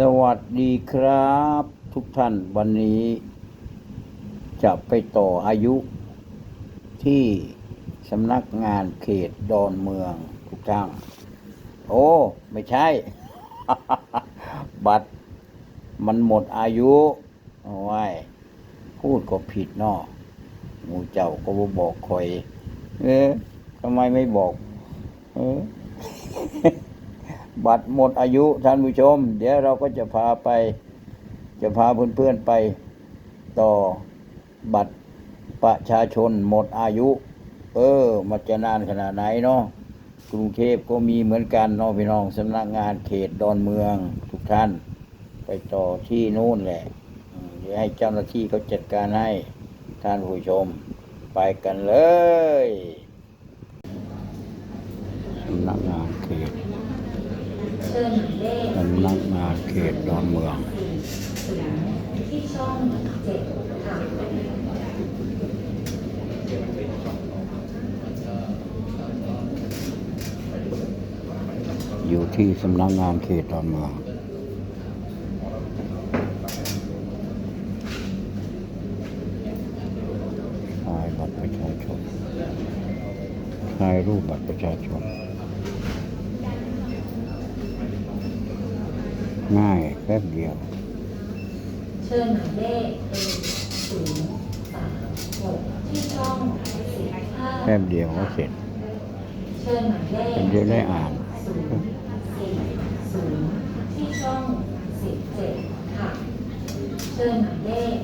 สวัสดีครับ ทุกท่านวันนี้ จะไปต่ออายุ ที่สำนักงานเขตดอนเมืองทุกท่านโอ้ ไม่ใช่ บัตรมันหมดอายุโอ้ยพูดก็ผิดนาะหมูเจ้าก็บบอกคอย เออทำไมไม่บอก เออ บัตรหมดอายุท่านผู้ชม เดี๋ยวเราก็จะพาไป จะพาเพื่อนๆไปต่อบัตรประชาชนหมดอายุ เออ มันจะนานขนาดไหนเนาะกรุงเทพก็มีเหมือนกันเนาะพี่น้องสำนักงานเขตดอนเมืองทุกท่าน ไปต่อที่นู่นแหละเดี๋ยวให้เจ้าหน้าที่เขาจัดการให้ท่านผู้ชมไปกันเลยสำนักงานเขต เชิญหมายเลข สำนักงานเขตดอนเมืององเจ็ดค่ะอยู่ที่สำนักงานเขตดอนเมืองถ่ายบัตรประชาชนถ่ายรูปบัตรประชาชน ง่ายแป๊บเดียว เชิญหมายเลขศูนย์สามหกที่ช่องสิบห้าแป๊บเดียวก็เสร็จ เชิญหมายเลขผมจะได้อ่าน ศูนย์สี่ศูนย์ที่ช่องสิบเจ็ดค่ะ เชิญหมายเลข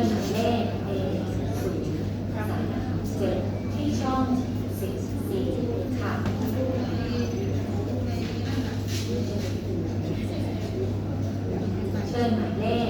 ินหมายเลข A ศูนย์สามเจ็ดที่ช่องสิบสี่ค่ะเชิญหมายเลข